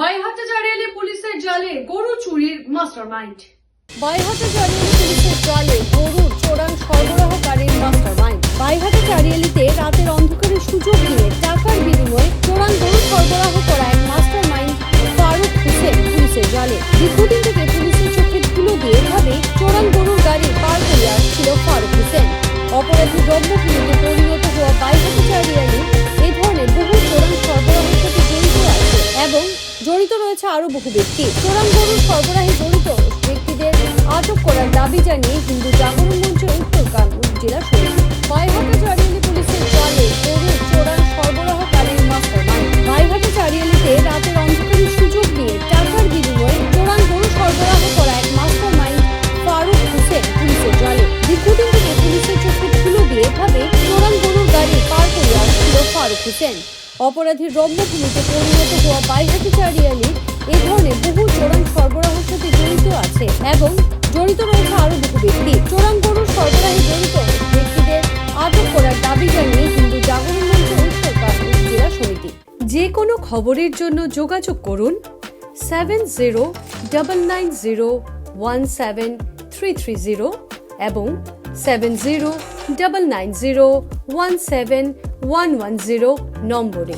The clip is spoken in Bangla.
বাইহাটা জারিয়ালি পুলিশের জালে গরু চুরির মাস্টারমাইন্ড। বাইহাটা চারিয়ালি পুলিশের জালে গরুর চোরাং সরবরাহকারীর মাস্টারমাইন্ড। বাইহাটা চারিয়ালিতে রাতের অন্ধকারে সুযোগ নিয়ে টাকার বিনিময়ে চোরাং গরু সরবরাহ করা এক মাস্টারমাইন্ড ফারুক হোসেন পুলিশের জালে। জড়িত রয়েছে আরও বহু ব্যক্তি। চোরাং গরুর সরবরাহে জড়িত ব্যক্তিদের আটক করার দাবি জানিয়ে হিন্দু জাগরণ মঞ্চের উত্তর কানপুর জেলা সমিতি বাইহাটা চারিয়ালি পুলিশের জালে গরুর চোরাং সরবরাহকারীর মাস্টারমাইন্ড। বাইহাটা চারিয়ালিতে রাতের অন্ধকারে সুযোগ নিয়ে টাকার বিনিময়ে চোরাং গরু সরবরাহ করা এক মাস্টারমাইন্ড ফারুক হোসেন পুলিশের জালে দীর্ঘদিন থেকে পুলিশের চোখে ধুলো দিয়ে এভাবে চোরাং গরুর গাড়ি পার করে আসছিল ফারুক হোসেন। অপরাধীর রম্যভূমিতে পরিণত হওয়া বাইহাটি চারিয়ালি এই ধরনের বহু চোরাং সরবরাহের সাথে জড়িত আছে এবং জড়িত রয়েছে আরও বহু ব্যক্তি। চোরাং গরুর সরবরাহে জড়িত ব্যক্তিদের আটক করার দাবি জানিয়ে হিন্দু জাগরণ মঞ্চ জেলা সমিতি। যে কোনো খবরের জন্য যোগাযোগ করুন seven zero double nine zero one seven three three zero এবং seven zero double nine zero one seven one one zero নম্বরে